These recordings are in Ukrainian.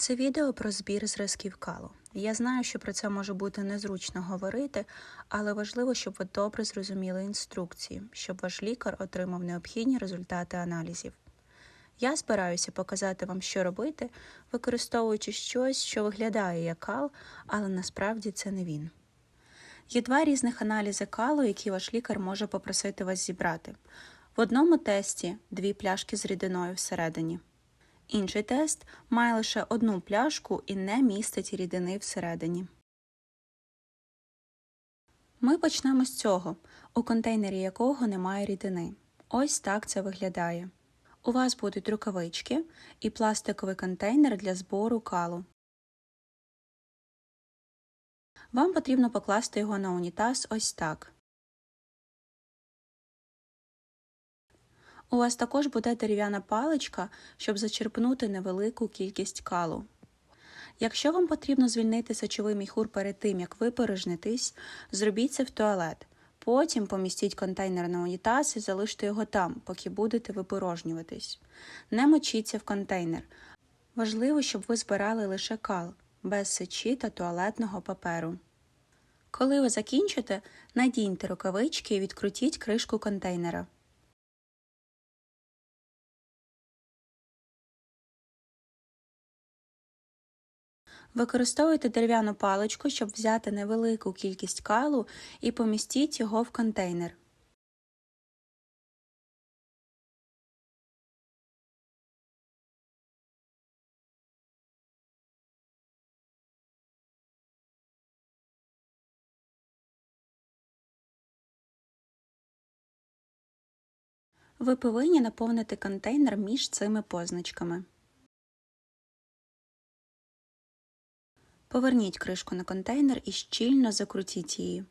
Це відео про збір зразків калу. Я знаю, що про це може бути незручно говорити, але важливо, щоб ви добре зрозуміли інструкції, щоб ваш лікар отримав необхідні результати аналізів. Я збираюся показати вам, що робити, використовуючи щось, що виглядає як кал, але насправді це не він. Є два різних аналізи калу, які ваш лікар може попросити вас зібрати. В одному тесті дві пляшки з рідиною всередині. Інший тест має лише одну пляшку і не містить рідини всередині. Ми почнемо з цього, у контейнері якого немає рідини. Ось так це виглядає. У вас будуть рукавички і пластиковий контейнер для збору калу. Вам потрібно покласти його на унітаз ось так. У вас також буде дерев'яна паличка, щоб зачерпнути невелику кількість калу. Якщо вам потрібно звільнити сечовий міхур перед тим, як ви порожнитесь, зробіть це в туалет. Потім помістіть контейнер на унітаз і залиште його там, поки будете випорожнюватись. Не мочіться в контейнер. Важливо, щоб ви збирали лише кал, без сечі та туалетного паперу. Коли ви закінчите, надіньте рукавички і відкрутіть кришку контейнера. Використовуйте дерев'яну паличку, щоб взяти невелику кількість калу і помістіть його в контейнер. Ви повинні наповнити контейнер між цими позначками. Поверніть кришку на контейнер і щільно закрутіть її.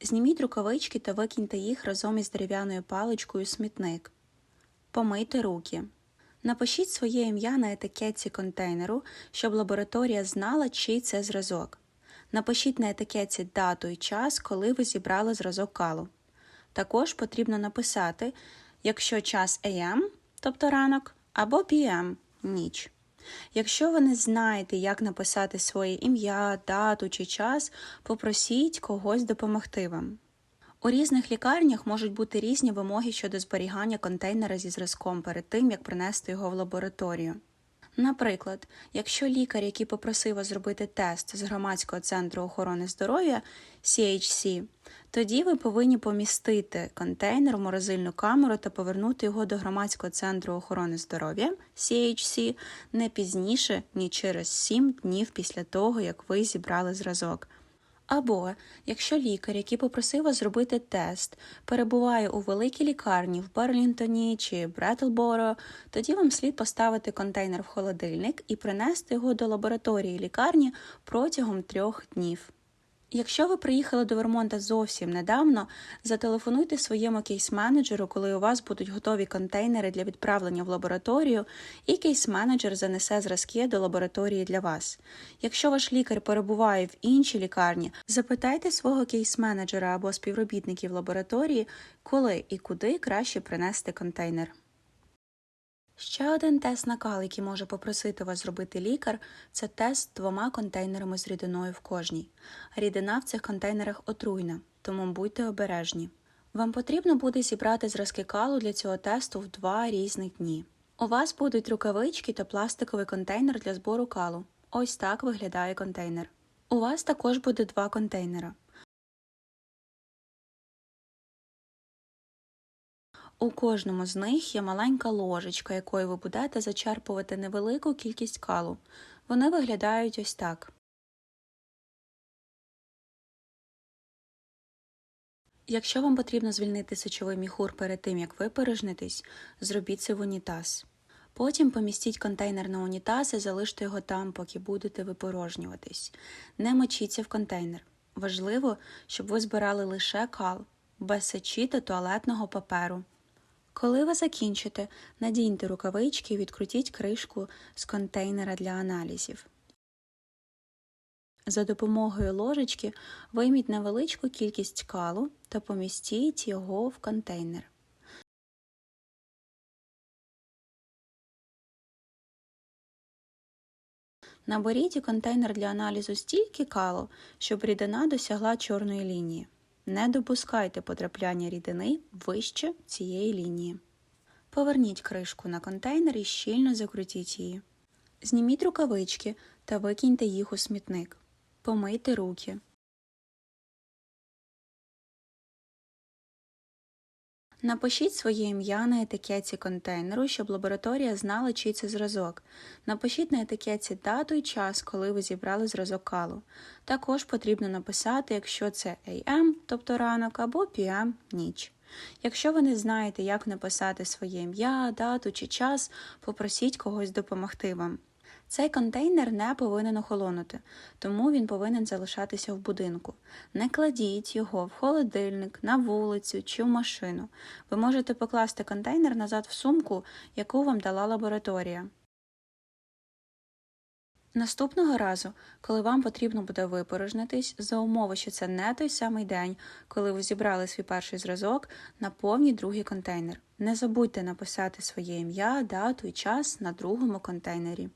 Зніміть рукавички та викиньте їх разом із дерев'яною паличкою смітник. Помийте руки. Напишіть своє ім'я на етикетці контейнеру, щоб лабораторія знала, чий це зразок. Напишіть на етикетці дату і час, коли ви зібрали зразок калу. Також потрібно написати, якщо час AM, тобто ранок, або PM ніч. Якщо ви не знаєте, як написати своє ім'я, дату чи час, попросіть когось допомогти вам. У різних лікарнях можуть бути різні вимоги щодо зберігання контейнера зі зразком перед тим, як принести його в лабораторію. Наприклад, якщо лікар, який попросив вас зробити тест з громадського центру охорони здоров'я CHC, тоді ви повинні помістити контейнер в морозильну камеру та повернути його до громадського центру охорони здоров'я CHC не пізніше, ніж через 7 днів після того, як ви зібрали зразок. Або якщо лікар, який попросив вас зробити тест, перебуває у великій лікарні в Берлінтоні чи Бретлборо, тоді вам слід поставити контейнер в холодильник і принести його до лабораторії лікарні протягом трьох днів. Якщо ви приїхали до Вермонта зовсім недавно, зателефонуйте своєму кейс-менеджеру, коли у вас будуть готові контейнери для відправлення в лабораторію, і кейс-менеджер занесе зразки до лабораторії для вас. Якщо ваш лікар перебуває в іншій лікарні, запитайте свого кейс-менеджера або співробітників лабораторії, коли і куди краще принести контейнер. Ще один тест на кал, який може попросити вас зробити лікар, це тест з двома контейнерами з рідиною в кожній. Рідина в цих контейнерах отруйна, тому будьте обережні. Вам потрібно буде зібрати зразки калу для цього тесту в два різних дні. У вас будуть рукавички та пластиковий контейнер для збору калу. Ось так виглядає контейнер. У вас також буде два контейнера. У кожному з них є маленька ложечка, якою ви будете зачерпувати невелику кількість калу. Вони виглядають ось так. Якщо вам потрібно звільнити сечовий міхур перед тим, як ви пережнетесь, зробіть це в унітаз. Потім помістіть контейнер на унітаз і залиште його там, поки будете випорожнюватись. Не мочіться в контейнер. Важливо, щоб ви збирали лише кал, без сечі та туалетного паперу. Коли ви закінчите, надіньте рукавички і відкрутіть кришку з контейнера для аналізів. За допомогою ложечки вийміть невеличку кількість калу та помістіть його в контейнер. Наберіть у контейнер для аналізу стільки калу, щоб рідина досягла чорної лінії. Не допускайте потрапляння рідини вище цієї лінії. Поверніть кришку на контейнер і щільно закрутіть її. Зніміть рукавички та викиньте їх у смітник. Помийте руки. Напишіть своє ім'я на етикетці контейнеру, щоб лабораторія знала, чий це зразок. Напишіть на етикетці дату і час, коли ви зібрали зразок калу. Також потрібно написати, якщо це AM, тобто ранок, або PM – ніч. Якщо ви не знаєте, як написати своє ім'я, дату чи час, попросіть когось допомогти вам. Цей контейнер не повинен охолонути, тому він повинен залишатися в будинку. Не кладіть його в холодильник, на вулицю чи в машину. Ви можете покласти контейнер назад в сумку, яку вам дала лабораторія. Наступного разу, коли вам потрібно буде випорожнитись, за умови, що це не той самий день, коли ви зібрали свій перший зразок, наповніть другий контейнер. Не забудьте написати своє ім'я, дату і час на другому контейнері.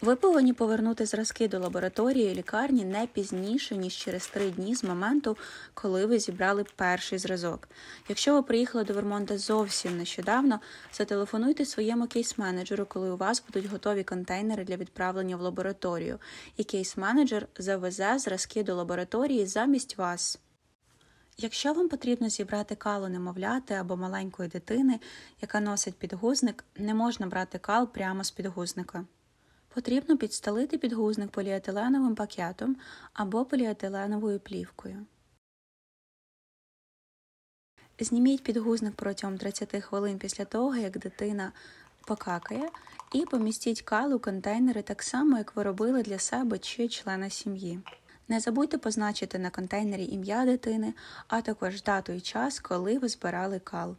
Ви повинні повернути зразки до лабораторії лікарні не пізніше, ніж через три дні з моменту, коли ви зібрали перший зразок. Якщо ви приїхали до Вермонта зовсім нещодавно, зателефонуйте своєму кейс-менеджеру, коли у вас будуть готові контейнери для відправлення в лабораторію, і кейс-менеджер завезе зразки до лабораторії замість вас. Якщо вам потрібно зібрати калу немовляти або маленької дитини, яка носить підгузник, не можна брати кал прямо з підгузника. Потрібно підстелити підгузник поліетиленовим пакетом або поліетиленовою плівкою. Зніміть підгузник протягом 30 хвилин після того, як дитина покакає, і помістіть кал у контейнери так само, як ви робили для себе чи члена сім'ї. Не забудьте позначити на контейнері ім'я дитини, а також дату і час, коли ви збирали кал.